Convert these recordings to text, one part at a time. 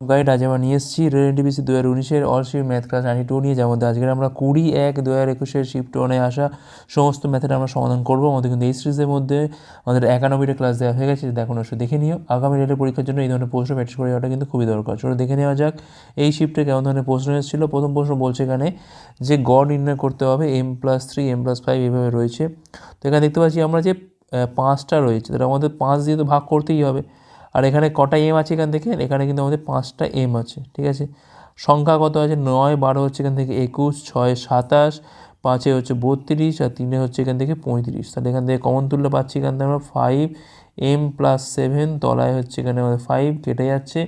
Guide আজ আমরা নিয়ে এসেছি রেলেন্টিভিসি দু হাজার উনিশের all shift math class ninety two নিয়ে যার আজকে আমরা কুড়ি এক দু হাজার একুশের শিফট ওয়ানে আসা সমস্ত ম্যাথের আমরা সমাধান করব। আমাদের কিন্তু এই সিরিজের মধ্যে আমাদের একানব্বইটা ক্লাস দেওয়া হয়ে গেছে দেখুন অবশ্যই দেখে নিও। আগামী রেলের পরীক্ষার জন্য এই ধরনের প্রশ্ন প্র্যাকটিস করে যাওয়াটা কিন্তু খুবই দরকার। চলো দেখে নেওয়া যাক এই শিফটে কেমন ধরনের প্রশ্ন এসেছিল। প্রথম প্রশ্ন বলছে এখানে যে গড় নির্ণয় করতে হবে M plus three M plus five এভাবে রয়েছে। তো এখানে দেখতে পাচ্ছি আমরা যে পাঁচটা রয়েছে, তাহলে আমাদের পাঁচ দিয়ে তো ভাগ করতেই হবে। আর এখানে কটা এম আছে এখান থেকে এখানে কিন্তু আমাদের পাঁচটা এম আছে, ঠিক আছে? সংখ্যা কত আছে? নয়, বারো হচ্ছে এখান থেকে একুশ, ছয় সাতাশ, পাঁচে হচ্ছে বত্রিশ, আর তিনে হচ্ছে এখান থেকে পঁয়ত্রিশ। তাহলে এখান থেকে কমন তুললে পাচ্ছি এখান থেকে আমরা ফাইভ এম প্লাস সেভেন তলায় হচ্ছে এখানে আমাদের ফাইভ কেটে যাচ্ছে।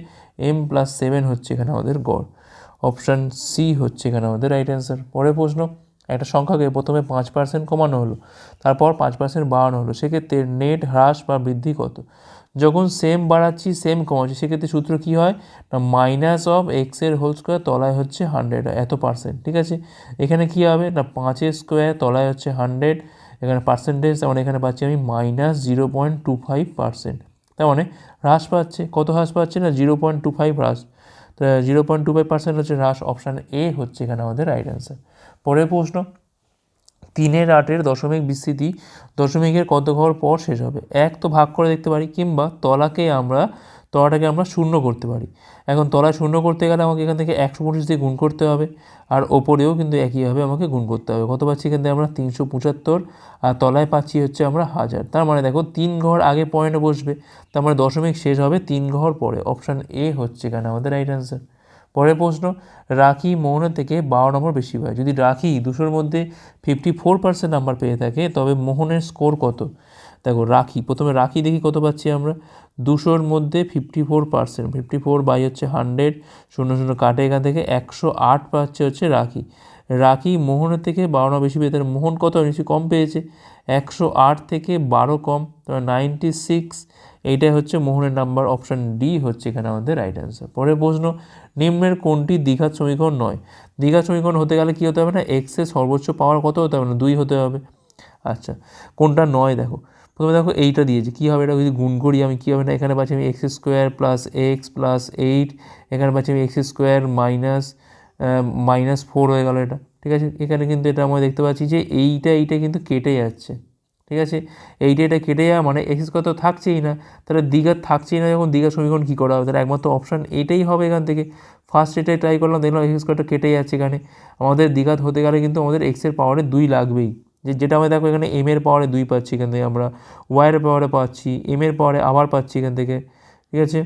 এম প্লাস সেভেন হচ্ছে এখানে আমাদের গড়। অপশান সি হচ্ছে এখানে আমাদের রাইট অ্যান্সার পরের প্রশ্ন, একটা সংখ্যাকে প্রথমে পাঁচ পার্সেন্ট কমানো হলো, তারপর পাঁচ পার্সেন্ট বাড়ানো হলো। সেক্ষেত্রে নেট হ্রাস বা বৃদ্ধি কত? যখন সেম বাড়াচ্ছি সেম কমাচ্ছি, সেক্ষেত্রে সূত্র কী হয়? না মাইনাস অফ এক্সের হোল স্কোয়ার তলায় হচ্ছে হান্ড্রেড এত পার্সেন্ট ঠিক আছে? এখানে কী হবে? না, পাঁচের স্কোয়ার তলায় হচ্ছে হান্ড্রেড এখানে পার্সেন্টেজ মানে এখানে পাচ্ছি আমি minus zero point two five percent তার মানে হ্রাস পাচ্ছে। কত হ্রাস পাচ্ছে না? জিরো পয়েন্ট টু ফাইভ হ্রাস। Zero point two five percent হচ্ছে হ্রাস অপশান এ হচ্ছে এখানে আমাদের রাইট অ্যান্সার পরের প্রশ্ন তিনের আটের দশমিক বিস্তৃতি, দশমিকের কত ঘর পর শেষ হবে? এক তো ভাগ করে দেখতে পারি, কিংবা তলাকে আমরা, তলাটাকে আমরা শূন্য করতে পারি। এখন তলায় শূন্য করতে গেলে আমাকে এখান থেকে একশো পঁচিশ দিয়ে গুণ করতে হবে, আর ওপরেও কিন্তু একইভাবে আমাকে গুণ করতে হবে। কত পাচ্ছি এখান থেকে আমরা? তিনশো পঁচাত্তর, আর তলায় পাচ্ছি হচ্ছে আমরা হাজার। তার মানে দেখো, তিন ঘর আগে পয়েন্টে বসবে, তার মানে দশমিক শেষ হবে তিন ঘর পরে। অপশান এ হচ্ছে এখানে আমাদের রাইট অ্যান্সার পরের প্রশ্ন, রাখি মোহনের থেকে বারো নম্বর বেশি পায় যদি রাখি দুশোর মধ্যে ফিফটি ফোর পার্সেন্ট নাম্বার পেয়ে থাকে, তবে মোহনের স্কোর কত? দেখো, রাখি, প্রথমে রাখি দেখি কত পাচ্ছি আমরা? দুশোর মধ্যে fifty four percent fifty four by হচ্ছে হান্ড্রেড শূন্য শূন্য কাটে এখান থেকে, একশো আট পাচ্ছে হচ্ছে রাখি। রাখি মোহনের থেকে বারো বেশি পেয়ে তাহলে মোহন কত? নিশ্চয়ই কম পেয়েছে, একশো আট থেকে বারো কম তবে নাইনটি সিক্স এইটাই হচ্ছে মোহনের নাম্বার অপশান ডি হচ্ছে এখানে আমাদের রাইট অ্যান্সার পরের প্রশ্ন, নিম্নের কোনটি দীঘার সমীকরণ নয়? দীঘার সমীকরণ হতে গেলে কী হতে হবে না? এক্সের সর্বোচ্চ পাওয়ার কত হতে হবে না? দুই হতে হবে। আচ্ছা কোনটা নয় দেখো। প্রথমে দেখো এইটা দিয়েছে। কী হবে? এটা যদি গুণ করি আমি, কী হবে না? এখানে পাচ্ছি আমি X square plus X plus eight এখানে পাচ্ছি আমি X square minus minus four হয়ে গেল এটা। ঠিক আছে? এখানে কিন্তু এটা আমরা দেখতে পাচ্ছি যে এইটা এইটা কিন্তু কেটে যাচ্ছে। ঠিক আছে? এইটা এটা কেটে যাওয়া মানে এক্স স্কোয়ার তো থাকছেই না। তাহলে দীঘার থাকছেই না যখন দীঘার সমীকরণ কী করা হবে? তাহলে একমাত্র অপশান এইটাই হবে এখান থেকে। ফার্স্ট এটাই ট্রাই করলাম, দেখলাম এক্স স্কোয়ারটা কেটে যাচ্ছে এখানে। আমাদের দীঘাত হতে গেলে কিন্তু আমাদের এক্সের পাওয়ারে দুই লাগবেই। যে যেটা আমরা দেখো এখানে এম এর পাওয়ারে দুই পাচ্ছি এখান থেকে আমরা। ওয়াইয়ের পাওয়ারে পাচ্ছি এম এর পাওয়ারে আবার পাচ্ছি এখান থেকে। ঠিক আছে?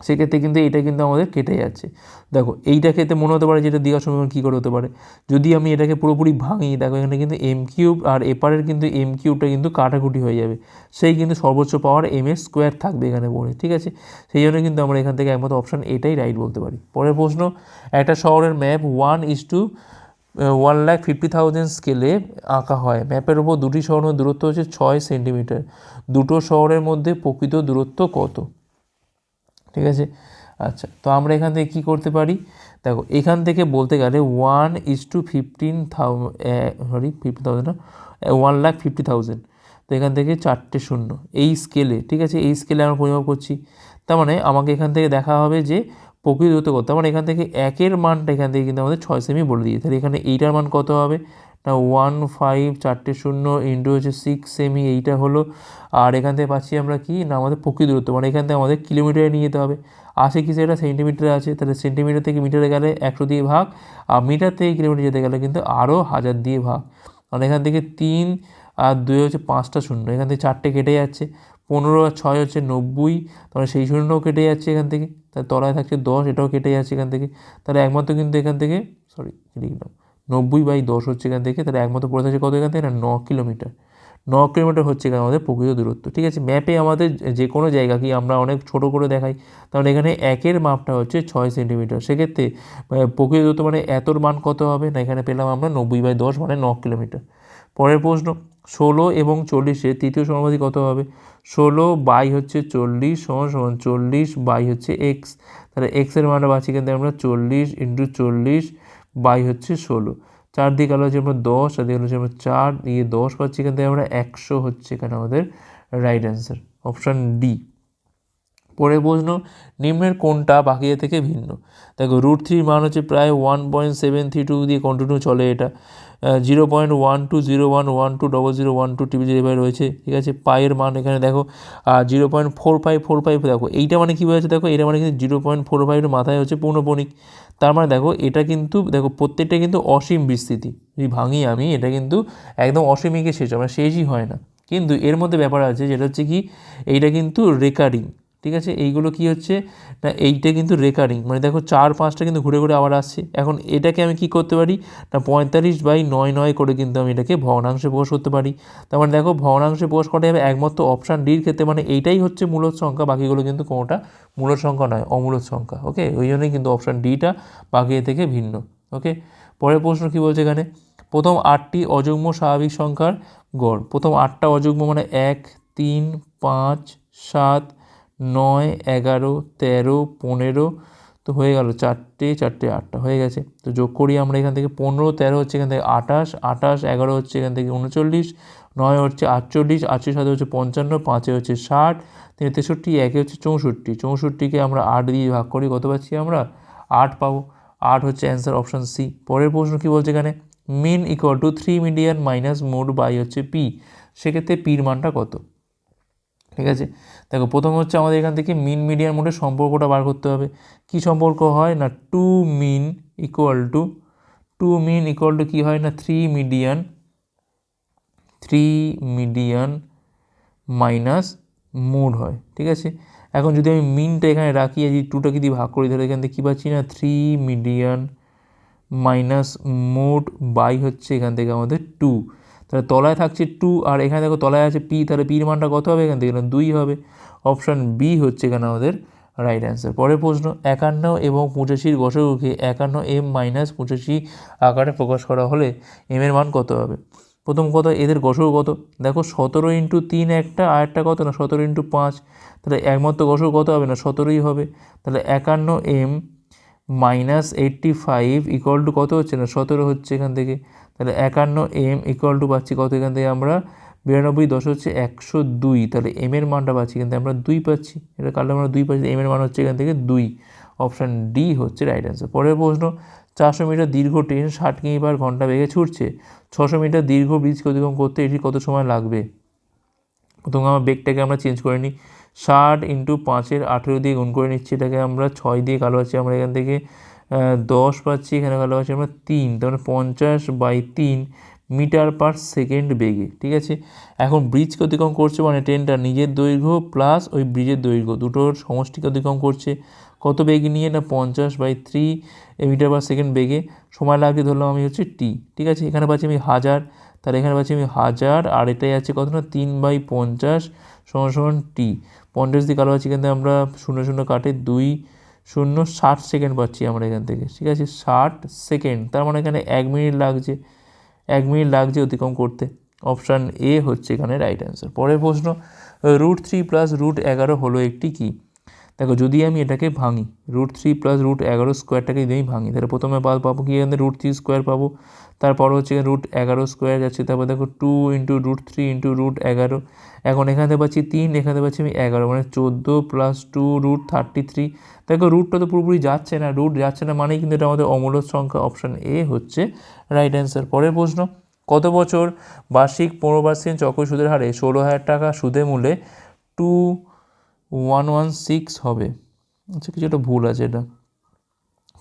সেক্ষেত্রে কিন্তু এটা কিন্তু আমাদের কেটে যাচ্ছে। দেখো, এইটা ক্ষেত্রে মনে হতে পারে যেটা দীঘা সমীকরণ কী করে হতে পারে? যদি আমি এটাকে পুরোপুরি ভাঙি, দেখো এখানে কিন্তু এম কিউব আর এপারের কিন্তু এম কিউবটা কিন্তু কাটাকুটি হয়ে যাবে। সেই কিন্তু সর্বোচ্চ পাওয়ার এম এর স্কোয়ার থাকবে এখানে পড়ে ঠিক আছে? সেই জন্য কিন্তু আমরা এখান থেকে একমাত্র অপশান এটাই রাইট বলতে পারি। পরের প্রশ্ন, একটা শহরের map one is two one lakh fifty thousand স্কেলে আঁকা হয়। ম্যাপের ওপর দুটি শহরের দূরত্ব হচ্ছে ছয় সেন্টিমিটার দুটো শহরের মধ্যে প্রকৃত দূরত্ব কত? ঠিক আছে? আচ্ছা তো আমরা এখান থেকে কী করতে পারি? দেখো, এখান থেকে বলতে গেলে one is two fifteen thou sorry fifty thousand one lakh fifty thousand তো এখান থেকে চারটে শূন্য, এই স্কেলে ঠিক আছে? এই স্কেলে আমরা পরিমাপ করছি। তার মানে আমাকে এখান থেকে দেখা হবে যে প্রকৃত দূরত্ব কত মানে এখান থেকে একের মানটা এখান থেকে কিন্তু আমাদের ছয় সেমি বলে দিয়ে তাহলে এখানে এইটার মান কত হবে? না ওয়ান ফাইভ চারটে শূন্য ইন্টু হচ্ছে সিক্স সেমি এইটা হলো। আর এখান থেকে পাচ্ছি আমরা কি? না, আমাদের প্রকৃত দূরত্ব মানে এখান থেকে আমাদের কিলোমিটারে নিয়ে যেতে হবে। আসে কি সেটা? সেন্টিমিটারে আছে। তাহলে সেন্টিমিটার থেকে মিটারে গেলে একশো দিয়ে ভাগ, আর মিটার থেকে কিলোমিটার যেতে গেলে কিন্তু আরও হাজার দিয়ে ভাগ। মানে এখান থেকে তিন আর দুই হচ্ছে পাঁচটা শূন্য, এখান থেকে চারটে কেটে যাচ্ছে। পনেরো আর ছয় হচ্ছে নব্বই, তাহলে সেই শূন্যও কেটে যাচ্ছে এখান থেকে। তাহলে তলায় থাকছে দশ, এটাও কেটে যাচ্ছে এখান থেকে। তাহলে একমাত্র কিন্তু এখান থেকে সরি লিখলাম। নব্বই বাই দশ হচ্ছে এখান থেকে, তাহলে একমাত্র পড়ে থাকছে কত এখান থেকে? না কিলোমিটার। ন কিলোমিটার হচ্ছে এখানে আমাদের প্রকৃত দূরত্ব, ঠিক আছে? ম্যাপে আমাদের যে কোনো জায়গা কি আমরা অনেক ছোট করে দেখাই, তাহলে এখানে একের মাপটা হচ্ছে ছয় সেন্টিমিটার। সেক্ষেত্রে প্রকৃত দূরত্ব মানে এতর মান কত হবে? না, এখানে পেলাম আমরা নব্বই বাই দশ মানে ন কিলোমিটার। পরের প্রশ্ন, ষোলো এবং চল্লিশে তৃতীয় সমাধি কত হবে? ষোলো বাই হচ্ছে চল্লিশ সমান সমান চল্লিশ বাই হচ্ছে এক্স। তাহলে এক্সের মানটা পাচ্ছি কিন্তু আমরা চল্লিশ ইন্টু চল্লিশ বাই হচ্ছে ষোলো। চার দিকে আলো হচ্ছে আমরা দশ আর দিকে হচ্ছে আমরা চার দিয়ে দশ পাচ্ছি এখান থেকে আমরা একশো হচ্ছে এখানে আমাদের রাইট অ্যান্সার অপশান ডি পরে প্রশ্ন, নিম্নের কোনটা বাকি থেকে ভিন্ন? দেখো রুট থ্রির মান হচ্ছে প্রায় one point seven three two দিয়ে কন্টিনিউ চলে এটা। Zero point one two zero one one two double zero one two TV যেভাবে রয়েছে, ঠিক আছে? পায়ের মান এখানে দেখো, আর zero point four five four five দেখো, এইটা মানে কী হয়েছে দেখো? এটা মানে কিন্তু জিরো পয়েন্ট ফোর ফাইভের মাথায় হচ্ছে পৌনপণিক তার মানে দেখো, এটা কিন্তু দেখো, প্রত্যেকটা কিন্তু অসীম বিস্তৃতি। যদি ভাঙি আমি, এটা কিন্তু একদম অসীমিকে শেষ মানে শেষই হয় না। কিন্তু এর মধ্যে ব্যাপার আছে, যেটা হচ্ছে কি, এইটা কিন্তু রেকারিং ঠিক আছে? এইগুলো কি হচ্ছে? না, এইটা কিন্তু রেকারিং মানে দেখো চার পাঁচটা কিন্তু ঘুরে ঘুরে আবার আসছে। এখন এটাকে আমি কি করতে পারি? না, পঁয়তাল্লিশ বাই নয় নয় করে কিন্তু আমি এটাকে ভগ্নাংশে প্রকাশ করতে পারি। তার মানে দেখো ভগ্নাংশে প্রকাশ করা যাবে একমাত্র অপশান ডির ক্ষেত্রে মানে এইটাই হচ্ছে মূলত সংখ্যা, বাকিগুলো কিন্তু কোনোটা মূলত সংখ্যা নয়, অমূলত সংখ্যা ওকে ওই জন্যই কিন্তু অপশান ডিটা বাকি থেকে ভিন্ন ওকে পরের প্রশ্ন কী বলছে এখানে? প্রথম আটটি অযুগ্ম স্বাভাবিক সংখ্যার গড়, প্রথম আটটা অযুগ্ম মানে এক, তিন, পাঁচ, সাত নয়, এগারো, তেরো, পনেরো, তো হয়ে গেল চারটে চারটে, আটটা, হয়ে গেছে। তো যোগ করি আমরা এখান থেকে পনেরো, তেরো হচ্ছে এখান থেকে আঠাশ আঠাশ, এগারো হচ্ছে এখান থেকে উনচল্লিশ, নয় হচ্ছে আটচল্লিশ আটচল্লিশ সাথে হচ্ছে পঞ্চান্ন, পাঁচে হচ্ছে ষাট, তিন তেষট্টি, একে হচ্ছে চৌষট্টি। চৌষট্টিকে আমরা আট দিয়ে ভাগ করি, কত পাচ্ছি আমরা? আট পাবো। আট হচ্ছে অ্যান্সার অপশান সি। পরের প্রশ্ন কী বলছে এখানে? Mean equal to three median minus mode by হচ্ছে পি। সেক্ষেত্রে পির মানটা কত? ঠিক আছে? দেখো, প্রথম হচ্ছে আমাদের এখান থেকে মিন মিডিয়ার মোডের সম্পর্কটা বার করতে হবে। কি সম্পর্ক হয় না two mean equal to two mean equal to কী হয় না? Three median three median minus mode হয়, ঠিক আছে? এখন যদি আমি মিনটা এখানে রাখি যদি টুটা যদি ভাগ করি, তাহলে এখান থেকে কী পাচ্ছি না? Three median minus mode by হচ্ছে এখান থেকে আমাদের টু তাহলে তলায় থাকছে টু আর এখানে দেখো তলায় আছে পি তাহলে পির মানটা কত হবে এখান থেকে? দুই হবে। অপশান বি হচ্ছে এখানে আমাদের রাইট অ্যান্সার পরের প্রশ্ন, একান্ন এবং পঁচাশির গসগুকে একান্ন এম মাইনাস পঁচাশি আকারে প্রকাশ করা হলে এম এর মান কত হবে? প্রথম কথা, এদের গসক কত? দেখো সতেরো ইন্টু তিন একটা, আর একটা কত না? সতেরো ইন্টু পাঁচ। তাহলে একমাত্র গসক কত হবে না? সতেরোই হবে। তাহলে একান্ন M minus eighty five equal to কত হচ্ছে না? সতেরো হচ্ছে এখান থেকে। তাহলে একান্ন এম ইকুয়াল টু পাচ্ছি কত এখান থেকে আমরা? বিরানব্বই দশ হচ্ছে একশো দুই। তাহলে এম এর মানটা পাচ্ছি কিন্তু আমরা দুই পাচ্ছি। এটা কারণে আমরা দুই পাচ্ছি এম এর মান হচ্ছে এখান থেকে দুই। অপশান ডি হচ্ছে রাইট অ্যান্সার পরের প্রশ্ন, চারশো মিটার দীর্ঘ ট্রেন ষাট কিমি পার ঘণ্টা বেগে ছুটছে। ছশো মিটার দীর্ঘ ব্রিজ অতিক্রম করতে এটি কত সময় লাগবে? প্রথম আমার বেগটাকে আমরা চেঞ্জ করে নিই। ষাট ইন্টু পাঁচের আঠেরো দিয়ে গুণ করে নিচ্ছি। এটাকে আমরা ছয় দিয়ে কালো আছি। আমরা এখান থেকে দশ পাচ্ছি, এখানে কালো পাচ্ছি আমরা তিন, তার মানে পঞ্চাশ বাই তিন মিটার পার সেকেন্ড বেগে, ঠিক আছে? এখন ব্রিজকে অতিক্রম করছে মানে ট্রেনটা নিজের দৈর্ঘ্য প্লাস ওই ব্রিজের দৈর্ঘ্য দুটোর সমষ্টিকে অতিক্রম করছে। কত বেগে নিয়ে? না, পঞ্চাশ by three metre per second বেগে। সময় লাগছে ধরলাম আমি হচ্ছে টি ঠিক আছে? এখানে পাচ্ছি আমি হাজার, তাহলে এখানে পাচ্ছি আমি হাজার, আর এটাই আছে কত না? তিন বাই পঞ্চাশ সমান সমান টি পঞ্চাশ দিয়ে কালো পাচ্ছি কিন্তু আমরা শূন্য শূন্য কাটে দুই শূন্য ষাট সেকেন্ড পাচ্ছি আমরা এখান থেকে, ঠিক আছে? ষাট সেকেন্ড, তার মানে এখানে এক মিনিট লাগছে, এক মিনিট লাগছে অতিক্রম করতে। অপশান এ হচ্ছে এখানে রাইট অ্যান্সার পরের প্রশ্ন রুট থ্রি প্লাস রুট এগারো হলো একটি কী? দেখো, যদি আমি এটাকে ভাঙি রুট থ্রি প্লাস রুট এগারো স্কোয়ারটাকে যদি আমি ভাঙি, তাহলে প্রথমে পাবো কি এখানে? রুট থ্রি স্কোয়ার পাবো। তারপর হচ্ছে রুট এগারো স্কোয়ার যাচ্ছে, তারপর দেখো two into root three into root এগারো। এখন এখানে পাচ্ছি তিন, এখানে পাচ্ছি আমি এগারো মানে চোদ্দ plus two root thirty three দেখো রুটটা তো পুরোপুরি যাচ্ছে না রুট যাচ্ছে না মানেই কিন্তু এটা আমাদের অমূলত সংখ্যা অপশান এ হচ্ছে রাইট অ্যান্সার পরের প্রশ্ন, কত বছর বার্ষিক পনেরো পার্সেন্ট চক্র সুদের হারে ষোলো হাজার টাকা সুদে মূল্যে টু ওয়ান ওয়ান সিক্স হবে। আচ্ছা কিছু একটা ভুল আছে এটা।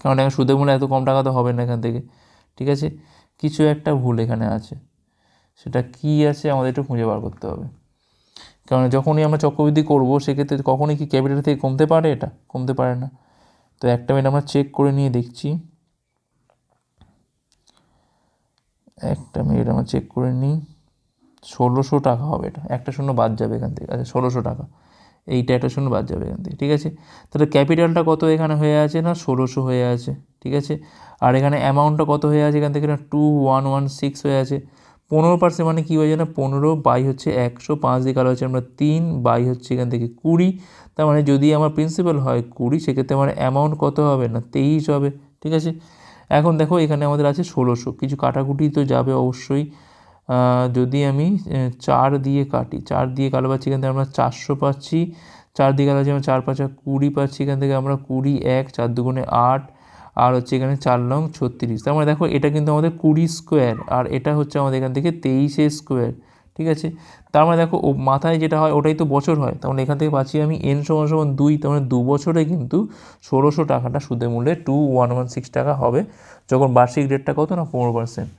কারণ এখন সুদের মূল্য এত কম টাকা তো হবে না এখান থেকে। ঠিক আছে? কিছু একটা ভুল এখানে আছে। সেটা কি আছে আমাদের একটু খুঁজে বার করতে হবে। কারণ যখনই আমরা চক্রবৃদ্ধি করব, সেক্ষেত্রে কখনই কি ক্যাপিটাল থেকে কমতে পারে এটা? কমতে পারে না। তো একটা মিনিট আমরা চেক করে নিয়ে দেখছি। একটা মিনিট আমরা চেক করে নিই। ষোলোশো টাকা হবে এটা। একটা শূন্য বাদ যাবে এখান থেকে। আচ্ছা ষোলোশো টাকা। এইটা একটা শূন্য বাদ যাবে এখান থেকে, ঠিক আছে? তাহলে ক্যাপিটালটা কত এখানে হয়ে আছে না? ষোলোশো হয়ে আছে, ঠিক আছে? আর এখানে অ্যামাউন্টটা কত হয়ে আছে এখান থেকে না? টু ওয়ান ওয়ান সিক্স হয়ে আছে। পনেরো পার্সেন্ট মানে কী হয়েছে না? পনেরো বাই হচ্ছে একশো, পাঁচ দিয়ে কালো হচ্ছে আমরা তিন, বাই হচ্ছে এখান থেকে কুড়ি। তার মানে যদি আমার প্রিন্সিপাল হয় কুড়ি, সেক্ষেত্রে আমার অ্যামাউন্ট কত হবে না? তেইশ হবে, ঠিক আছে? এখন দেখো এখানে আমাদের আছে ষোলোশো। কিছু কাটাকুটি তো যাবে অবশ্যই। যদি আমি চার দিয়ে কাটি, চার দিয়ে কালো পাচ্ছি এখান থেকে আমরা চারশো পাচ্ছি, চার দিকে আছে আমরা চার পাঁচা কুড়ি পাচ্ছি এখান থেকে আমরা কুড়ি এক, চার দুগুণে আট, আর হচ্ছে এখানে চার লং ছত্রিশ। তার মানে দেখো, এটা কিন্তু আমাদের কুড়ি স্কোয়ার আর এটা হচ্ছে আমাদের এখান থেকে তেইশে স্কোয়ার ঠিক আছে? তার মানে দেখো, ও মাথায় যেটা হয়, ওটাই তো বছর হয়, তার মানে এখান থেকে পাচ্ছি আমি এন সমান সমান দুই, তার মানে দু বছরে কিন্তু ষোলোশো টাকাটা সুদের মূল্যে টু ওয়ান ওয়ান সিক্স টাকা হবে, যখন বার্ষিক রেটটা কত না, পনেরো পার্সেন্ট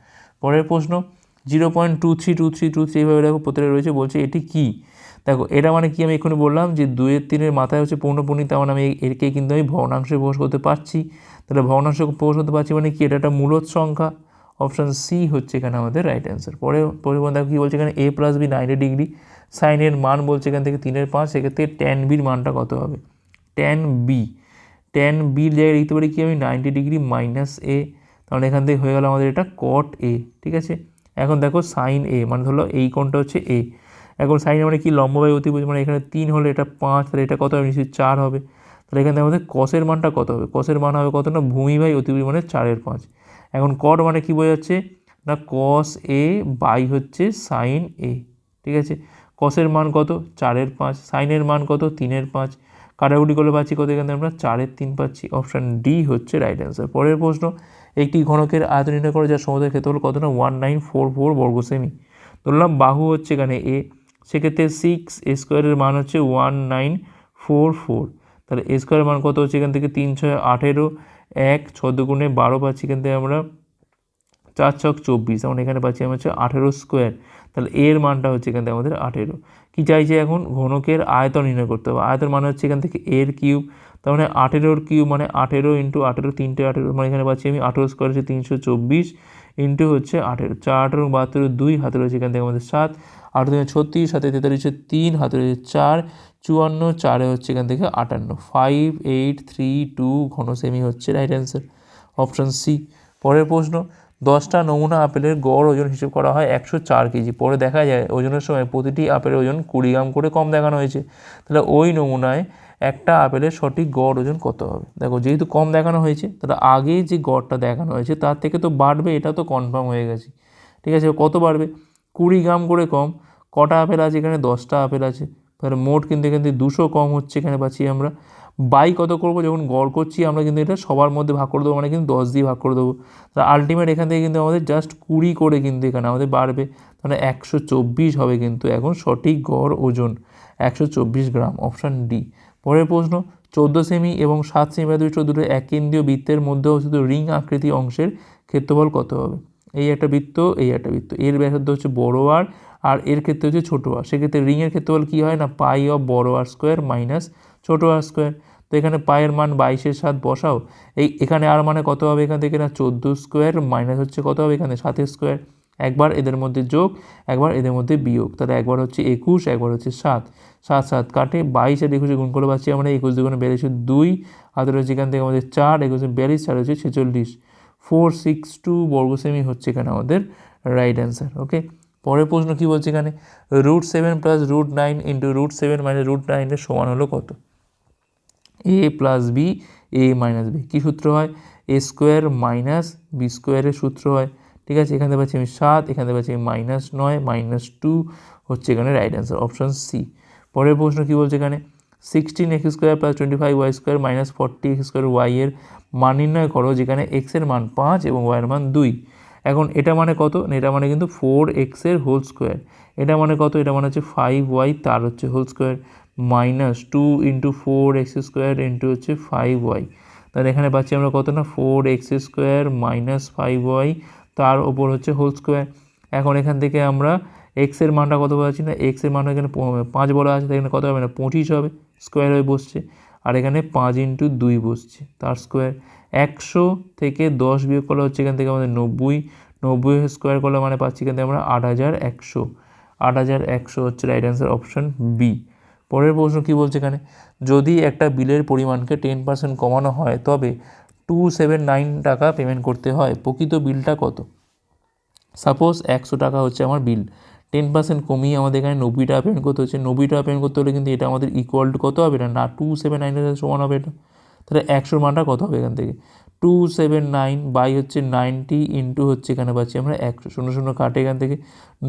পরের প্রশ্ন zero point two three two three two three এইভাবে দেখো প্রত্যেকটা রয়েছে, বলছে এটি কী? দেখো, এটা মানে কি আমি এক্ষুনি বললাম যে দুয়ের তিনের মাথায় হচ্ছে পৌনপূর্ণি তার মানে আমি একে কিন্তু আমি ভগ্নাংশে প্রকাশ করতে পারছি। তাহলে ভগ্নাংশে প্রকাশ করতে পারছি মানে কি? এটা একটা মূলত সংখ্যা। অপশান সি হচ্ছে এখানে আমাদের রাইট অ্যান্সার পরে পরিবহন দেখো কী বলছে এখানে? A plus B ninety degree সাইনের মান বলছে এখান থেকে তিনের পাঁচ, সেক্ষেত্রে ট্যান বির মানটা কত হবে? ট্যান বি ট্যান বির জায়গায় লিখতে পারি কি আমি? নাইনটি ডিগ্রি মাইনাস এ তাহলে এখান থেকে হয়ে গেল আমাদের এটা কট এ ঠিক আছে? এখন দেখো সাইন এ মানে ধরো এই কোণটা হচ্ছে এ এখন সাইন মানে কি? লম্ববায়ু অতিভুজ মানে এখানে তিন হলে এটা পাঁচ, তাহলে এটা কত হবে? নিশ্চয়ই চার হবে। তাহলে এখানে আমাদের কসের মানটা কত হবে? কষের মান হবে কত না? ভূমিবাই অতিভুজ মানে চারের পাঁচ। এখন কট মানে কি বোঝাচ্ছে? না কস এ বাই হচ্ছে সাইন এ ঠিক আছে? কষের মান কত? চারের পাঁচ। সাইনের মান কত? তিনের পাঁচ। কাটাকুটি করলে পাচ্ছি কত? এখানে আমরা চারের তিন পাচ্ছি। অপশান ডি হচ্ছে রাইট অ্যান্সার পরের প্রশ্ন, একটি ঘনকের আয়তন নির্ণয় করে যার সমুদ্রের ক্ষেত্রে হলো কত না ওয়ান নাইন ফোর ফোর বর্গ সেমি ধরলাম বাহু হচ্ছে এখানে এ সেক্ষেত্রে সিক্স এ স্কোয়ারের মান হচ্ছে ওয়ান নাইন ফোর ফোর তাহলে এ স্কোয়ারের মান কত হচ্ছে এখান থেকে? তিন ছয় আঠেরো, এক ছদ্ম গুণে বারো পাচ্ছি এখান থেকে আমরা চার ছক চব্বিশ। যেমন এখানে পাচ্ছি আমরা হচ্ছে আঠেরো স্কোয়ার তাহলে এর মানটা হচ্ছে এখান থেকে আমাদের আঠেরো। কী চাইছে এখন? ঘনকের আয়তন নির্ণয় করতে হবে। আয়তন মানে হচ্ছে এখান থেকে এর কিউব। তার মানে আঠেরোর কিউব মানে আঠেরো ইন্টু আঠেরো, তিনটে আঠেরো। মানে এখানে পাচ্ছি আমি আঠেরো স্কোয়ার হচ্ছে তিনশো চব্বিশ ইন্টু হচ্ছে আঠেরো। চার আঠেরো বাহাত্তর দুই হাতে রয়েছে এখান থেকে আমাদের সাত। আঠেরো থেকে ছত্রিশ হাতে তেতাল্লিশ হচ্ছে তিন হাতে রয়েছে চার। চুয়ান্ন, চারে হচ্ছে এখান থেকে আটান্ন। ফাইভ এইট থ্রি টু ঘন সেমি হচ্ছে রাইট অ্যান্সার অপশান সি পরের প্রশ্ন দশটা নমুনা আপেলের গড় ওজন হিসেব করা হয় একশো চার কেজি। পরে দেখা যায় ওজনের সময় প্রতিটি আপেলের ওজন কুড়ি গ্রাম করে কম দেখানো হয়েছে। তাহলে ওই নমুনায় একটা আপেলের সঠিক গড় ওজন কত হবে? দেখো, যেহেতু কম দেখানো হয়েছে, তাহলে আগে যে গড়টা দেখানো হয়েছে, তার থেকে তো বাড়বে, এটা তো কনফার্ম হয়ে গেছে। ঠিক আছে, কত বাড়বে? কুড়ি গ্রাম করে কম। কটা আপেল আছে এখানে? দশটা আপেল আছে। তাহলে মোট কিন্তু এখান থেকে দুশো কম হচ্ছে এখানে পাচ্ছি আমরা। বাই কত করব? যখন গড় করছি, আমরা কিন্তু এটা সবার মধ্যে ভাগ করে দেবো মানে কিন্তু দশ দিয়ে ভাগ করে দেবো। তা আলটিমেট এখান থেকে কিন্তু আমাদের জাস্ট কুড়ি করে কিন্তু এখানে আমাদের বাড়বে। তাহলে একশো চব্বিশ হবে কিন্তু এখন সঠিক গড় ওজন। একশো চব্বিশ গ্রাম অপশান ডি পরের প্রশ্ন, চোদ্দ সেমি এবং সাত সেমি ব্যাসার্ধ দুটো এক কেন্দ্রীয় বৃত্তের মধ্যে অবস্থিত রিং আকৃতি অংশের ক্ষেত্রফল কত হবে? এই একটা বৃত্ত, এই একটা বৃত্ত। এর ব্যাসার্ধ হচ্ছে বড় আর আর এর ক্ষেত্রে হচ্ছে ছোটো আর সেক্ষেত্রে রিংয়ের ক্ষেত্রফল কী হয় না? পাই অফ বড় আর স্কোয়ার মাইনাস ছোটো আর স্কোয়ার তো এখানে পায়ের মান বাইশের সাত বসাও। এই এখানে আর মানে কত হবে এখান থেকে না? চোদ্দ স্কোয়ার মাইনাস হচ্ছে কত হবে? এখানে সাতের স্কোয়ার একবার এদের মধ্যে যোগ, একবার এদের মধ্যে বিয়োগ। তাহলে একবার হচ্ছে একুশ, একবার হচ্ছে সাত। সাত সাত কাটে। বাইশ আর একুশে গুণ করে পাচ্ছি আমরা একুশ দুগুণে বিয়াল্লিশ দুই। হাতের হচ্ছে এখান থেকে আমাদের চার, একুশে বিয়াল্লিশ চার হচ্ছে ছেচল্লিশ। ফোর সিক্স টু বর্গ সেমি হচ্ছে এখানে আমাদের রাইট অ্যান্সার ওকে পরের প্রশ্ন কী বলছে এখানে? Root seven plus root nine into root seven minus root নাইনের সমান হলো কত? A plus B A minus B কী সূত্র হয়? এ স্কোয়ার মাইনাস বি স্কোয়ারের সূত্র হয়। ঠিক আছে? এখানে পাচ্ছি আমি সাত, এখানে পাচ্ছি আমি মাইনাস নয় মাইনাস টু হচ্ছে এখানে রাইট অ্যান্সার অপশান সি পরের প্রশ্ন কী বলছে এখানে? Sixteen x square plus twenty five y square minus forty x square y এর মান নির্ণয় করো, যেখানে এক্সের মান পাঁচ এবং ওয়াইয়ের মান দুই। এখন এটা মানে কত? এটা মানে কিন্তু ফোর এক্সের হোল স্কোয়ার এটা মানে কত? এটা মানে হচ্ছে ফাইভ ওয়াই তার হচ্ছে whole square minus two into four x square into হচ্ছে ফাইভ ওয়াই তাহলে এখানে পাচ্ছি আমরা কত না? Four x square minus five y তার ওপর হচ্ছে হোল স্কোয়ার এখন এখান থেকে আমরা এক্সের মানটা কত পাচ্ছি না? এক্সের মান এখানে পাঁচ বলা আছে এখানে কত হবে না? পঁচিশ হবে স্কোয়ার হয়ে বসছে। আর এখানে পাঁচ ইন্টু দুই বসছে, তার স্কোয়ার একশো থেকে দশ বিয়োগ করলে হচ্ছে এখান থেকে আমাদের নব্বই নব্বই স্কোয়ার করলে মানে পাচ্ছি এখান থেকে আমরা আট হাজার একশো। আট হাজার একশো হচ্ছে রাইট অ্যান্সার অপশান বি পরের প্রশ্ন কী বলছে এখানে? যদি একটা বিলের পরিমাণকে টেন পার্সেন্ট কমানো হয়, তবে টু সেভেন নাইন টাকা পেমেন্ট করতে হয়, প্রকৃত বিলটা কত? সাপোজ একশো টাকা হচ্ছে আমার বিল। টেন পার্সেন্ট কমিয়ে আমাদের এখানে নব্বই টাকা পেমেন্ট করতে হচ্ছে। নব্বই টাকা পেমেন্ট করতে হলে কিন্তু এটা আমাদের ইকুয়াল কত হবে? না টু সেভেন নাইনের সাথে সমান হবে এটা। তাহলে একশোর মানটা কত হবে এখান থেকে? টু সেভেন নাইন বাই হচ্ছে নাইনটি ইন্টু হচ্ছে এখানে পাচ্ছি আমরা একশো। শূন্য শূন্য কাটে এখান থেকে।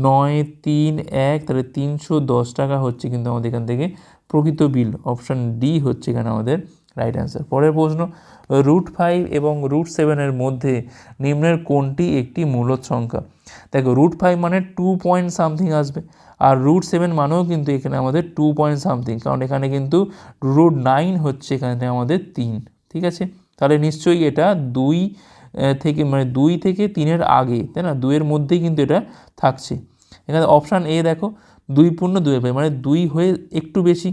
নয়, তিন, এক, তাহলে তিনশো দশ টাকা হচ্ছে কিন্তু আমাদের এখান থেকে প্রকৃত বিল অপশান ডি হচ্ছে এখানে আমাদের রাইট অ্যান্সার পরের প্রশ্ন রুট ফাইভ এবং রুট সেভেনের মধ্যে নিম্নের কোনটি একটি মূলদ সংখ্যা? দেখো রুট ফাইভ মানে টু পয়েন্ট সামথিং আসবে। আর রুট সেভেন মানেও কিন্তু এখানে আমাদের টু পয়েন্ট সামথিং কারণ এখানে কিন্তু রুট নাইন হচ্ছে এখানে আমাদের তিন, ঠিক আছে? তাহলে নিশ্চয়ই এটা দুই থেকে মানে দুই থেকে তিনের আগে, তাই না? দুইয়ের মধ্যেই কিন্তু এটা থাকছে। এখানে অপশান এ দেখো, দুই পূর্ণ বাইরে মানে দুই হয়ে একটু বেশি,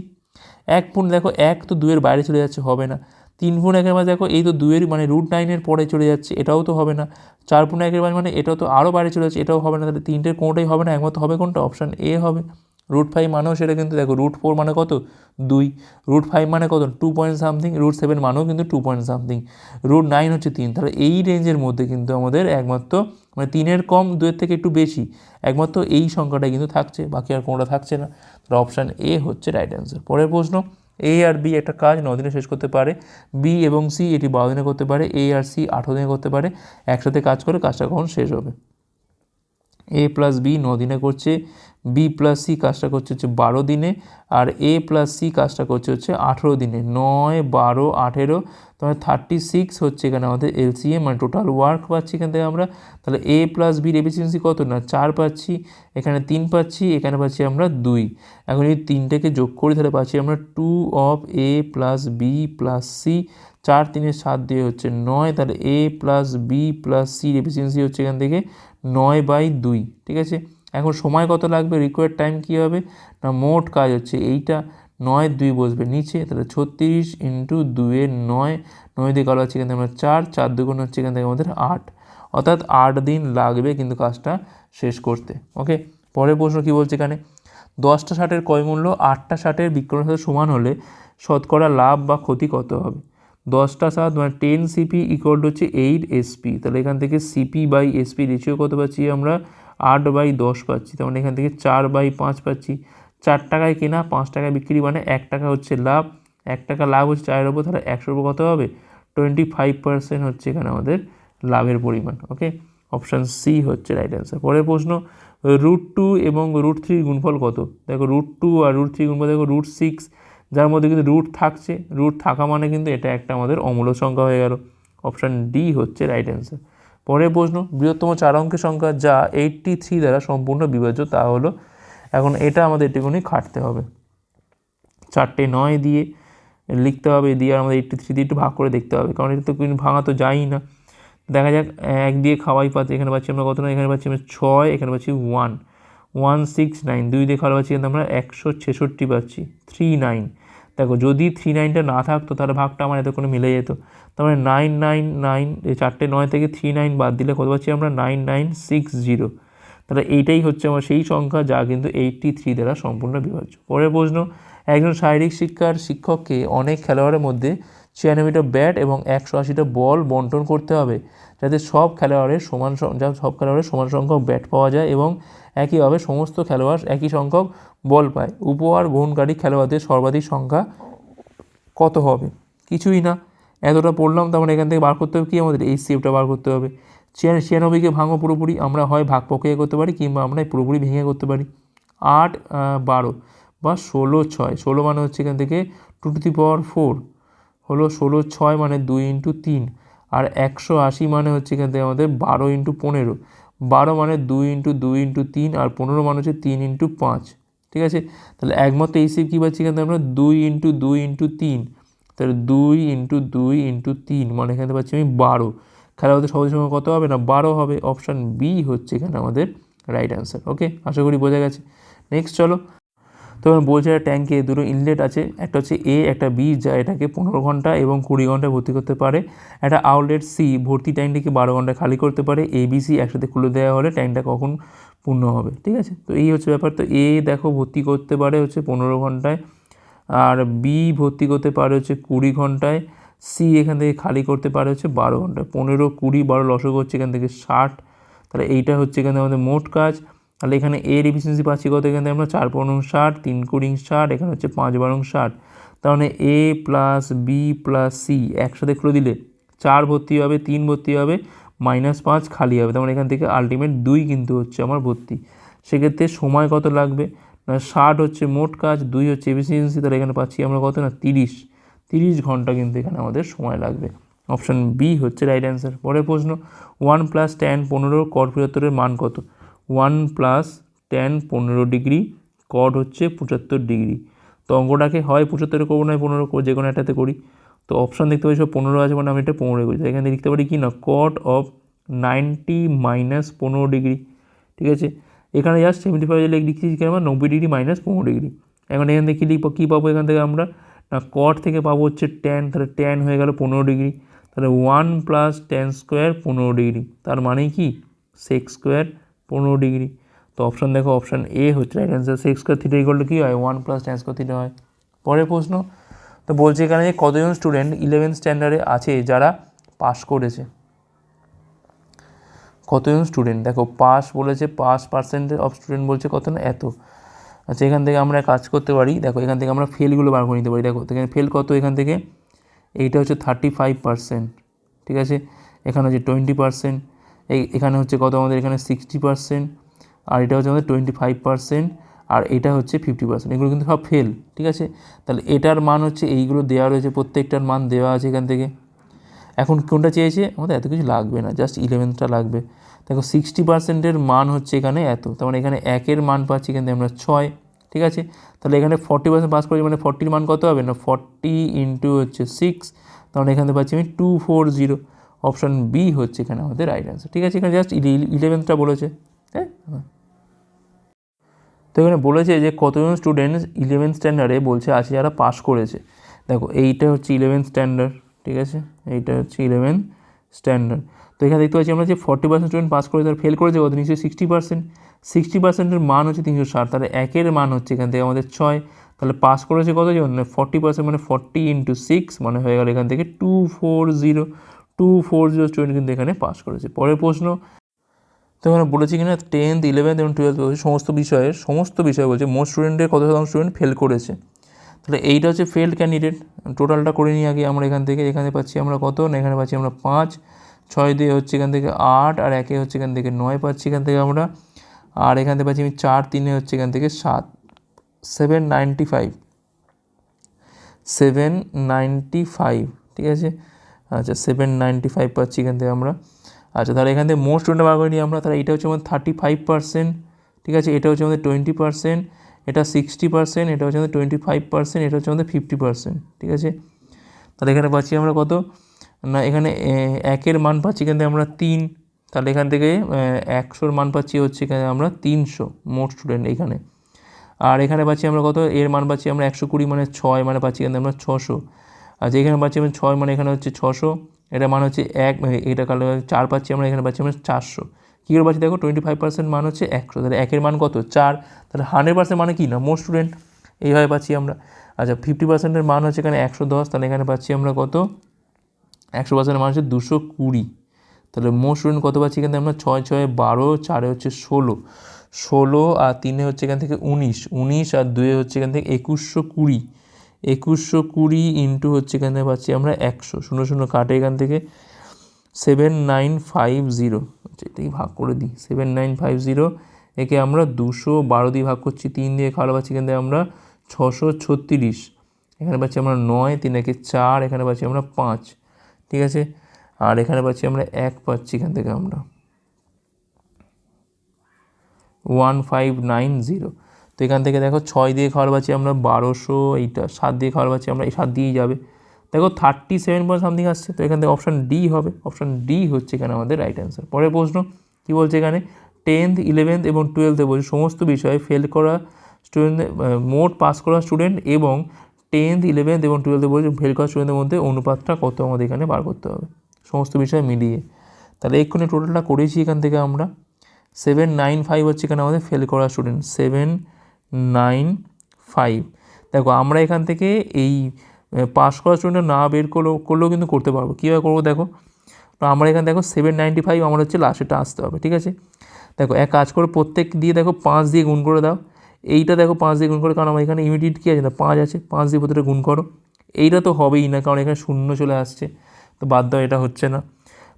এক পূর্ণ, দেখো, এক তো দুয়ের বাইরে চলে যাচ্ছে, হবে না। তিন পূর্ণ একের মাঝে দেখো, এই তো দুইয়ের মানে রুট নাইনের পরে চলে যাচ্ছে, এটাও তো হবে না। চার পূর্ণ একের মাঝে মানে এটাও তো আরও বাইরে চলে যাচ্ছে, এটাও হবে না। তাহলে তিনটের কোনোটাই হবে না, একমাত্র হবে কোনটা? অপশান এ হবে। রুট ফাইভ মানেও সেটা কিন্তু দেখো রুট ফোর মানে কত? দুই। রুট ফাইভ মানে কত? Two point something root seven মানেও কিন্তু two point something root nine হচ্ছে তিন। তাহলে এই রেঞ্জের মধ্যে কিন্তু আমাদের একমাত্র মানে তিনের কম দুয়ের থেকে একটু বেশি, একমাত্র এই সংখ্যাটাই কিন্তু থাকছে, বাকি আর কোনোটা থাকছে না। তাহলে অপশান এ হচ্ছে রাইট অ্যান্সার পরের প্রশ্ন এ আর বি একটা কাজ ন দিনে শেষ করতে পারে বি এবং সি এটি বারো দিনে করতে পারে এ আর সি আঠেরো দিনে করতে পারে, একসাথে কাজ করে কাজটা কখন শেষ হবে? এ প্লাস বি ন দিনে করছে বি প্লাস সি কাজটা করছে হচ্ছে বারো দিনে, আর এ প্লাস সি কাজটা করছে হচ্ছে আঠেরো দিনে, নয়, বারো, আঠেরো, তাহলে থার্টি সিক্স হচ্ছে এখানে আমাদের এলসিএম মানে টোটাল ওয়ার্ক পাচ্ছি এখান থেকে আমরা, তাহলে এ প্লাস বির এফিসিয়েন্সি কত না, চার পাচ্ছি, এখানে তিন পাচ্ছি, এখানে পাচ্ছি আমরা দুই। এখন যদি তিনটাকে যোগ করি তাহলে পাচ্ছি আমরা two of A plus B plus C চার তিনে সাত দিয়ে হচ্ছে নয়, তাহলে এ প্লাস বি প্লাস সির এফিসিয়েন্সি হচ্ছে এখান থেকে নয় বাই দুই, ঠিক আছে? এখন সময় কত লাগবে? রিকোয়ার্ড টাইম কী হবে? না, মোট কাজ হচ্ছে এইটা নয় দুই বসবে নিচে, তাহলে ছত্রিশ ইন্টু দুয়ের নয় নয় দিয়ে কালো হচ্ছে এখান থেকে আমরা চার চার দুগুণ হচ্ছে এখান থেকে আমাদের আট। অর্থাৎ আট দিন লাগবে কিন্তু কাজটা শেষ করতে ওকে পরের প্রশ্ন কী বলছে এখানে? দশটা ষাটের ক্রয় মূল্য? আটটা ষাটের বিক্রয়ের সাথে সমান হলে শতকরা লাভ বা ক্ষতি কত হবে? দশটা সাত মানে টেন সিপি ইকুয়াল হচ্ছে এইট এসপি তাহলে এখান থেকে সিপি বাই এসপি রেশিও কত পাচ্ছি আমরা? আট বাই দশ পাচ্ছি, তার মানে এখান থেকে চার বাই পাঁচ পাচ্ছি। চার টাকায় কেনা, পাঁচ টাকায় বিক্রি মানে এক টাকা হচ্ছে লাভ। এক টাকা লাভ হচ্ছে চারের ওপর তাহলে একশোর উপর কত হবে? টোয়েন্টি ফাইভ পার্সেন্ট হচ্ছে এখানে আমাদের লাভের পরিমাণ ওকে অপশান সি হচ্ছে রাইট অ্যান্সার পরের প্রশ্ন রুট টু এবং রুট থ্রির গুণফল কত? দেখো রুট টু আর রুট থ্রি গুণফল, দেখো রুট সিক্স যার মধ্যে কিন্তু রুট থাকছে। রুট থাকা মানে কিন্তু এটা একটা আমাদের অমূল্য সংখ্যা হয়ে গেল। অপশান ডি হচ্ছে রাইট অ্যান্সার পরের প্রশ্ন, বৃহত্তম চার অঙ্কের সংখ্যা যা এইটটি থ্রি দ্বারা সম্পূর্ণ বিভাজ্য, তা হলো, এখন এটা আমাদের একটুখানি খাটতে হবে। চারটে নয় দিয়ে লিখতে হবে, দিয়ে আমাদের এইটটি থ্রি দিয়ে একটু ভাগ করে দেখতে হবে, কারণ এটা তো কিন্তু ভাঙা তো যায়ই না। দেখা যাক, এক দিয়ে খাওয়াই পাচ্ছি এখানে পাচ্ছি আমরা কত না এখানে পাচ্ছি আমরা ছয়, এখানে পাচ্ছি ওয়ান ওয়ান সিক্স নাইন দুই দিয়ে খাওয়া পাচ্ছি কিন্তু আমরা একশো ছেষট্টি পাচ্ছি থ্রি নাইন দেখো, যদি থ্রি নাইনটা না থাকতো, তাহলে ভাগটা আমার এত কোনো মিলে যেত। তার মানে নাইন নাইন নাইন এই চারটে নয় থেকে থ্রি নাইন বাদ দিলে কত পাচ্ছি আমরা? নাইন নাইন সিক্স জিরো তাহলে এইটাই হচ্ছে আমার সেই সংখ্যা যা কিন্তু এইটটি থ্রি দ্বারা সম্পূর্ণ বিভাজ্য। পরের প্রশ্ন, একজন শারীরিক শিক্ষার শিক্ষককে অনেক খেলোয়াড়ের মধ্যে ছিয়ানব্বইটা ব্যাট এবং একশো আশিটা বল বন্টন করতে হবে, যাতে সব খেলোয়াড়ের সমান সব খেলোয়াড়ের সমান সংখ্যক ব্যাট পাওয়া যায় এবং একইভাবে সমস্ত খেলোয়াড় একই সংখ্যক বল পায়। উপহার গ্রহণকারী খেলোয়াড়দের সর্বাধিক সংখ্যা কত হবে? কিছুই না। এতটা পড়লাম, তার মানে এখান থেকে বার করতে হবে কি? আমাদের এই সেপটা বার করতে হবে। ছিয়া- ছিয়ানব্বইকে ভাঙো পুরোপুরি, আমরা হয় ভাগ প্রক্রিয়া করতে পারি কিংবা আমরা পুরোপুরি ভেঙে করতে পারি। আট বারো বা ষোলো, ছয়। ষোলো মানে হচ্ছে এখান থেকে two to the power four হলো ষোলো, ছয় মানে দুই ইন্টু তিন। আর একশো আশি মানে হচ্ছে এখান থেকে আমাদের বারো ইন্টু পনেরো। বারো মানে দুই ইন্টু দুই ইন্টু তিন, আর পনেরো মানে হচ্ছে তিন ইন্টু পাঁচ। ঠিক আছে? তাহলে একমাত্র এই সেপ কী পাচ্ছি এখানে? আমরা দুই ইন্টু দুই ইন্টু তিন। তাহলে দুই ইন্টু দুই ইন্টু তিন মানে এখানে পাচ্ছি আমি বারো। খেলা খেলাতে সহজ সময় কত হবে? না, বারো হবে। অপশান বি হচ্ছে এখানে আমাদের রাইট অ্যান্সার ওকে আশা করি বোঝা গেছে। নেক্সট চলো। তো বলছে একটা ট্যাঙ্কে দুটো ইনলেট আছে, একটা হচ্ছে এ একটা বি যা এটাকে পনেরো ঘণ্টা এবং কুড়ি ঘন্টায় ভর্তি করতে পারে। একটা আউটলেট সি ভর্তি ট্যাঙ্কটিকে বারো ঘন্টায় খালি করতে পারে। এ বি সি একসাথে খুলে দেওয়া হলে ট্যাঙ্কটা কখন পূর্ণ হবে, ঠিক আছে? তো এই হচ্ছে ব্যাপার। তো এ দেখো ভর্তি করতে পারে হচ্ছে পনেরো ঘন্টায়, আর বি ভর্তি করতে পারে হচ্ছে কুড়ি ঘন্টায় সি এখান থেকে খালি করতে পারে হচ্ছে বারো ঘন্টায়। পনেরো, কুড়ি, বারো লসক হচ্ছে এখান থেকে ষাট। তাহলে এইটা হচ্ছে এখানে আমাদের মোট কাজ। তাহলে এখানে এর এফিসিয়েন্সি পাচ্ছি কত? এখানে আমরা চার পনেরো ষাট, তিন কুড়ি ষাট, এখানে হচ্ছে পাঁচ বারো ষাট। মানে A plus B plus C একসাথে খুলে দিলে চার ভর্তি হবে, তিন ভর্তি হবে মাইনাস পাঁচ খালি হবে। তার এখান থেকে আলটিমেট দুই কিন্তু হচ্ছে আমার ভর্তি। সেক্ষেত্রে সময় কত লাগবে? না, ষাট হচ্ছে মোট কাজ, দুই হচ্ছে এফিসিয়েন্সি তাহলে এখানে পাচ্ছি আমরা কত না? তিরিশ। তিরিশ ঘণ্টা কিন্তু এখানে আমাদের সময় লাগবে। অপশান বি হচ্ছে রাইট অ্যান্সার পরের প্রশ্ন ওয়ান প্লাস টেন পনেরো পঁচাত্তরের মান কত? ওয়ান প্লাস টেন পনেরো ডিগ্রি কট হচ্ছে পঁচাত্তর ডিগ্রি। তো অঙ্কটাকে হয় পঁচাত্তরে করব নয় পনেরো যে কোনো একটাতে করি। তো অপশান দেখতে পাচ্ছি সব পনেরো আছে মানে আমি এটা পনেরো করি এখানে লিখতে পারি কি না কট অফ নাইনটি মাইনাস পনেরো ডিগ্রি, ঠিক আছে? এখানে জাস্ট সেভেন্টি ফাইভ লিখছি কি আমরা নব্বই ডিগ্রি মাইনাস পনেরো ডিগ্রি। এখন এখান থেকে লিখব, কী পাবো এখান থেকে আমরা? না কট থেকে পাবো হচ্ছে ট্যান তাহলে ট্যান হয়ে গেল পনেরো ডিগ্রি। তাহলে ওয়ান প্লাস টেন স্কোয়ার পনেরো ডিগ্রি, তার মানে কি? সেক্স স্কোয়ার পনেরো ডিগ্রি। তো অপশান দেখো অপশান এ হচ্ছে right answer sec square theta equal to কী হয়? One plus tan square theta হয়। পরের প্রশ্ন, তো বলছে এখানে যে কতজন স্টুডেন্ট ইলেভেন স্ট্যান্ডার্ডে আছে যারা পাস করেছে? কতজন স্টুডেন্ট দেখো পাস বলেছে পাস পার্সেন্টেজ অফ স্টুডেন্ট বলছে কত না? এত। আচ্ছা এখান থেকে আমরা কাজ করতে পারি। দেখো, এখান থেকে আমরা ফেলগুলো বার করে নিতে পারি। দেখো এখানে ফেল কত? এখান থেকে এইটা হচ্ছে থার্টি ফাইভ পার্সেন্ট ঠিক আছে? এখানে হচ্ছে টোয়েন্টি পার্সেন্ট এই এখানে হচ্ছে কত আমাদের এখানে সিক্সটি পার্সেন্ট আর এটা হচ্ছে আমাদের টোয়েন্টি ফাইভ পার্সেন্ট আর এটা হচ্ছে ফিফটি পার্সেন্ট এগুলো কিন্তু সব ফেল ঠিক আছে? তাহলে এটার মান হচ্ছে এইগুলো দেওয়া রয়েছে, প্রত্যেকটার মান দেওয়া আছে এখান থেকে। এখন কোনটা চেয়েছে? আমাদের এত কিছু লাগবে না জাস্ট ইলেভেনটা লাগবে। দেখো সিক্সটি পার্সেন্টের মান হচ্ছে এখানে এত, তার মানে এখানে একের মান পাচ্ছি এখান থেকে আমরা ছয়, ঠিক আছে? তাহলে এখানে ফর্টি পার্সেন্ট পাস করেছি মানে ফর্টির মান কত হবে? না ফর্টি ইন্টু হচ্ছে সিক্স তার মানে এখানে পাচ্ছি আমি two four zero option B হচ্ছে এখানে আমাদের রাইট অ্যান্সার ঠিক আছে, এখানে জাস্ট ইলেভেনথটা বলেছে হ্যাঁ? তো এখানে বলেছে যে কতজন স্টুডেন্ট ইলেভেন স্ট্যান্ডার্ডে বলছে আছে যারা পাস করেছে। দেখো, এইটা হচ্ছে ইলেভেন স্ট্যান্ডার্ড ঠিক আছে? এইটা হচ্ছে ইলেভেন স্ট্যান্ডার্ড তো এখানে দেখতে পাচ্ছি আমরা যে ফর্টি পার্সেন্ট স্টুডেন্ট পাস করেছে, তার ফেল করেছে কত? নিশ্চয়ই সিক্সটি পার্সেন্ট সিক্সটি পার্সেন্টের মান হচ্ছে তিনশো ষাট, তাহলে একের মান হচ্ছে এখান থেকে আমাদের ছয়। তাহলে পাস করেছে কতজন? ফর্টি পার্সেন্ট মানে ফর্টি ইন্টু সিক্স মানে হয়ে গেল এখান থেকে two four zero two four zero student কিন্তু এখানে পাস করেছে। পরের প্রশ্ন, তো এখানে বলেছি কিনা টেন্থ ইলেভেন্থ এবং টুয়েলথ বলছে, সমস্ত বিষয়ের, সমস্ত বিষয় বলছে মোস্ট স্টুডেন্টের কত শতাংশ স্টুডেন্ট ফেল করেছে। তাহলে এইটা হচ্ছে ফেল্ড ক্যান্ডিডেট টোটালটা করে নিই আগে আমরা এখান থেকে, এখানে পাচ্ছি আমরা কত? না, এখানে পাচ্ছি আমরা পাঁচ। ছয় দিয়ে হচ্ছে এখান থেকে আট, আর একে হচ্ছে এখান থেকে নয় পাচ্ছি এখান থেকে আমরা। আর এখান থেকে পাচ্ছি আমি চার, তিনে হচ্ছে এখান থেকে সাত। Seven ninety five seven ninety five ঠিক আছে? আচ্ছা সেভেন নাইনটি ফাইভ পাচ্ছি এখান থেকে আমরা। আচ্ছা তাহলে এখান থেকে মোস্ট স্টুডেন্ট বার করে নিই আমরা, তাহলে এটা হচ্ছে আমাদের থার্টি ফাইভ পার্সেন্ট ঠিক আছে? এটা হচ্ছে আমাদের টোয়েন্টি পার্সেন্ট এটা সিক্সটি পার্সেন্ট এটা হচ্ছে আমাদের টোয়েন্টি ফাইভ পার্সেন্ট এটা হচ্ছে আমাদের ফিফটি পার্সেন্ট ঠিক আছে? তাহলে এখানে পাচ্ছি আমরা কত? না, এখানে একের মান পাচ্ছি এখান থেকে আমরা তিন, তাহলে এখান থেকে একশোর মান পাচ্ছি হচ্ছে এখানে আমরা তিনশো মোট স্টুডেন্ট এখানে। আর এখানে পাচ্ছি আমরা কত? এর মান পাচ্ছি আমরা একশো কুড়ি মানে ছয় মানে পাচ্ছি এখানে আমরা ছশো। আচ্ছা এখানে পাচ্ছি আমরা ছয় মানে এখানে হচ্ছে ছশো। এটা মান হচ্ছে এক এটা কালো চার পাচ্ছি আমরা, এখানে পাচ্ছি আমরা চারশো। কী করে পাচ্ছি দেখো? টোয়েন্টি ফাইভ পার্সেন্ট মান হচ্ছে একশো। তাহলে একের মান কত? চার। তাহলে হান্ড্রেড পার্সেন্ট মানে কি না? মোস্ট স্টুডেন্ট এইভাবে পাচ্ছি আমরা। আচ্ছা ফিফটি পার্সেন্টের মান হচ্ছে এখানে একশো দশ। তাহলে এখানে পাচ্ছি আমরা কত? একশো পার্সেন্টের মান হচ্ছে দুশো কুড়ি। তাহলে মোস্ট স্টুডেন্ট কত পাচ্ছি এখান আমরা? ছয় ছয়, বারো, চারে হচ্ছে ষোলো। ষোলো আর তিনে হচ্ছে এখান থেকে উনিশ। উনিশ আর দুয়ে হচ্ছে এখান থেকে একুশশো কুড়ি। একুশশো কুড়ি ইন্টু হচ্ছে এখান থেকে পাচ্ছি আমরা একশো, শূন্য শূন্য কাটে এখান থেকে। সেভেন নাইন ফাইভ জিরো আচ্ছা এটাই ভাগ করে দিই। সেভেন নাইন ফাইভ জিরো, একে আমরা দুশো বারো দিয়ে ভাগ করছি, তিন দিয়ে খাওয়া পাচ্ছি এখান থেকে আমরা ছশো ছত্রিশ। এখানে পাচ্ছি আমরা নয়, তিন একে চার, এখানে পাচ্ছি আমরা পাঁচ, ঠিক আছে? আর এখানে পাচ্ছি আমরা এক পাচ্ছি এখান থেকে আমরা। One five nine zero. তো এখান থেকে দেখো ছয় দিয়ে খাওয়ার পাচ্ছি আমরা বারোশো এইটা, সাত দিয়ে খাওয়ার পাচ্ছি আমরা এই সাত দিয়েই যাবে। দেখো থার্টি সেভেন পয়েন্ট সামথিং আসছে, তো এখান থেকে অপশান ডি হবে। অপশান ডি হচ্ছে এখানে আমাদের রাইট অ্যান্সার পরের প্রশ্ন, কী বলছে এখানে? টেন্থ ইলেভেন্থ এবং টুয়েলথে বলছে, সমস্ত বিষয়ে ফেল করা স্টুডেন্ট মোট পাস করা স্টুডেন্ট এবং টেন্থ ইলেভেন্থ এবং টুয়েলথে বলছে ফেল করা স্টুডেন্টের মধ্যে অনুপাতটা কত আমাদের এখানে বার করতে হবে। সমস্ত বিষয় মিলিয়ে। তাহলে এক্ষুনি টোটালটা করেছি এখান থেকে আমরা। সেভেন নাইন ফাইভ হচ্ছে এখানে আমাদের ফেল করা স্টুডেন্ট সেভেন নাইন, ফাইভ। দেখো, আমরা এখান থেকে এই পাস করা স্টুডেন্ট না বের করলেও করলেও কিন্তু করতে পারব। কীভাবে করব দেখো? তো আমরা এখানে দেখো সেভেন নাইনটি ফাইভ আমার হচ্ছে লাস্টেটা আসতে হবে, ঠিক আছে? দেখো, এক কাজ করে, প্রত্যেক দিয়ে দেখো পাঁচ দিয়ে গুণ করে দাও। এইটা দেখো পাঁচ দিয়ে গুণ করে, কারণ আমার এখানে ইমিডিয়েট কী আছে না, পাঁচ আছে, পাঁচ দিয়ে প্রত্যেকটা গুণ করো। এইটা তো হবেই না, কারণ এখানে শূন্য চলে আসছে। তো বাদ দাও, এটা হচ্ছে না।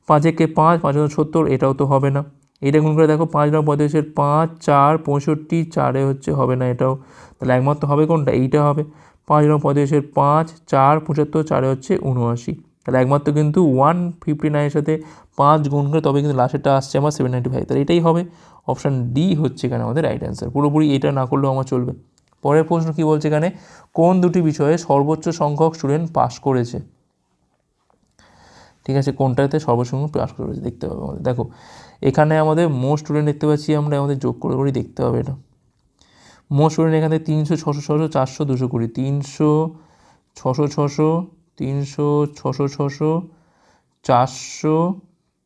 পাঁচে কে পাঁচ পাঁচ সত্তর, এটাও তো হবে না। এইটা গুণ করে দেখো, পাঁচ নয় পঁয়তাল্লিশের পাঁচ, চার, পঁয়ষট্টি, চারে হচ্ছে হবে না এটাও। তাহলে একমাত্র হবে কোনটা? এইটা হবে। পাঁচ নয় পঁয়তাল্লিশের পাঁচ, চার, পঁচাত্তর, চারে হচ্ছে উনআশি তাহলে একমাত্র কিন্তু ওয়ান ফিফটি নাইনের সাথে পাঁচ গুণ করে তবে কিন্তু লাস্টেরটা আসছে আমার সেভেন নাইনটি ফাইভ। তাহলে এটাই হবে। অপশান ডি হচ্ছে এখানে আমাদের রাইট অ্যান্সার। পুরোপুরি এটা না করলেও আমার চলবে। পরের প্রশ্ন কী বলছে এখানে? কোন দুটি বিষয়ে সর্বোচ্চ সংখ্যক স্টুডেন্ট পাস করেছে? ঠিক আছে, কোনটাতে সর্বসংখ্যক পাস করেছে? দেখতে হবে আমাদের। দেখো এখানে আমাদের মোস্ট স্টুডেন্ট দেখতে পাচ্ছি আমরা, আমাদের যোগ করে করেই দেখতে হবে এটা। মোস্ট স্টুডেন্ট এখান তিনশো, ছশো ছশো, চারশো, দুশো কুড়ি। তিনশো, ছশো ছশো, তিনশো, ছশো ছশো, চারশো,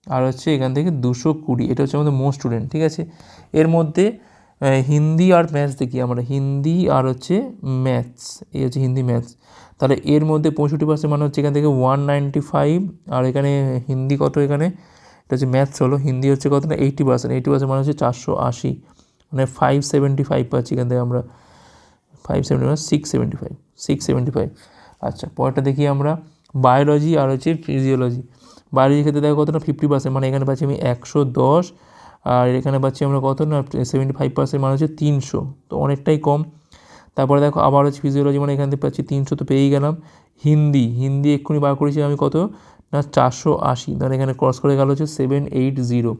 আর হচ্ছে এখান থেকে দুশো কুড়ি। এটা হচ্ছে আমাদের মোস্ট স্টুডেন্ট ঠিক আছে? এর মধ্যে হিন্দি আর ম্যাথস দেখি আমরা। হিন্দি আর হচ্ছে ম্যাথস এই হচ্ছে হিন্দি ম্যাথস তাহলে এর মধ্যে পঁয়ষট্টি পার্সেন্ট মানে হচ্ছে এখান থেকে ওয়ান নাইনটি ফাইভ আর এখানে হিন্দি কত এখানে? এটা হচ্ছে ম্যাথস হলো, হিন্দি হচ্ছে কত না এইটটি পার্সেন্ট এইটি পার্সেন্ট মানে হচ্ছে চারশো আশি। মানে ফাইভ সেভেন্টি ফাইভ পাচ্ছি এখান থেকে আমরা। Five seventy five six seventy five six seventy five আচ্ছা পরেরটা দেখি আমরা বায়োলজি আর হচ্ছে ফিজিওলজি বায়োলজির ক্ষেত্রে দেখো কত না ফিফটি পার্সেন্ট মানে এখানে পাচ্ছি আমি একশো দশ, আর এখানে পাচ্ছি আমরা কত না সেভেন্টি ফাইভ পার্সেন্ট মানে হচ্ছে তিনশো। তো অনেকটাই কম। তারপরে দেখো আবার হচ্ছে ফিজিওলজি মানে এখান থেকে পাচ্ছি তিনশো, তো পেয়েই গেলাম। হিন্দি হিন্দি এক্ষুনি বার করেছি আমি কত না, চারশো আশি ধর এখানে ক্রস করে গেল হচ্ছে সেভেন এইট জিরো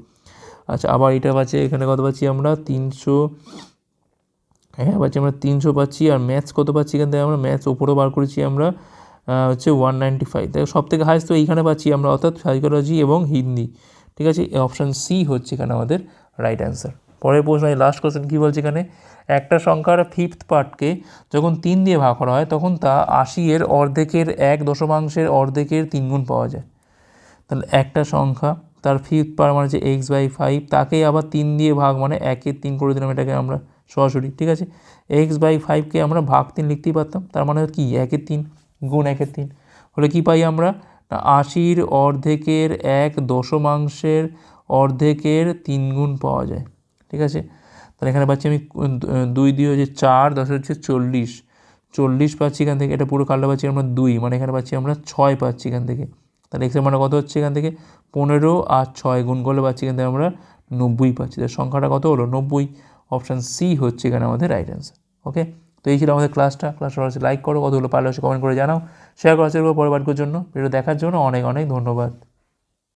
আচ্ছা আবার এটা পাচ্ছি, এখানে কত পাচ্ছি আমরা? তিনশো হ্যাঁ পাচ্ছি আমরা তিনশো পাচ্ছি, আর ম্যাথস কত পাচ্ছি এখান থেকে আমরা? ম্যাথস ওপরও বার করেছি আমরা হচ্ছে ওয়ান নাইনটি ফাইভ তাই সব থেকে হাইস্ট তো এইখানে পাচ্ছি আমরা, অর্থাৎ সাইকোলজি এবং হিন্দি। ঠিক আছে অপশান সি হচ্ছে এখানে আমাদের রাইট অ্যান্সার পরের প্রশ্ন লাস্ট কোশ্চেন কী বলছে এখানে? একটা সংখ্যার ফিফথ পার্টকে যখন তিন দিয়ে ভাগ করা হয়, তখন তা আশি এর অর্ধেকের এক দশমাংশের অর্ধেকের তিন গুণ পাওয়া যায়। তাহলে একটা সংখ্যা, তার ফিফথ পার মানে হচ্ছে এক্স বাই ফাইভ তাকেই আবার তিন দিয়ে ভাগ মানে একের তিন করে দিলাম, এটাকে আমরা সরাসরি, ঠিক আছে? এক্স বাই ফাইভকে আমরা ভাগ তিন লিখতেই পারতাম, তার মানে কি? একের তিন গুণ একের তিন। হলে কী পাই আমরা? না, আশির অর্ধেকের এক দশমাংশের অর্ধেকের তিন গুণ পাওয়া যায়। ঠিক আছে? তাহলে এখানে পাচ্ছি আমি দুই দিয়ে হচ্ছে চার, দশ হচ্ছে চল্লিশ। চল্লিশ পাচ্ছি এখান থেকে, এটা পুরো কালটা পাচ্ছি আমরা দুই মানে এখানে পাচ্ছি আমরা ছয় পাচ্ছি এখান থেকে। তাহলে এক্সের মানে কত হচ্ছে এখান থেকে? পনেরো আর ছয় গুণ করলে পাচ্ছি এখান থেকে আমরা নব্বই পাচ্ছি। তার সংখ্যাটা কত হলো? নব্বই। অপশান সি হচ্ছে এখানে আমাদের রাইট অ্যান্সার ওকে তো এই ছিল আমাদের ক্লাসটা ক্লাসটা লাইক করো, কতগুলো পারলে কমেন্ট করে জানাও। শেয়ার করার চেষ্টা করো জন্য। ভিডিও দেখার জন্য অনেক অনেক ধন্যবাদ।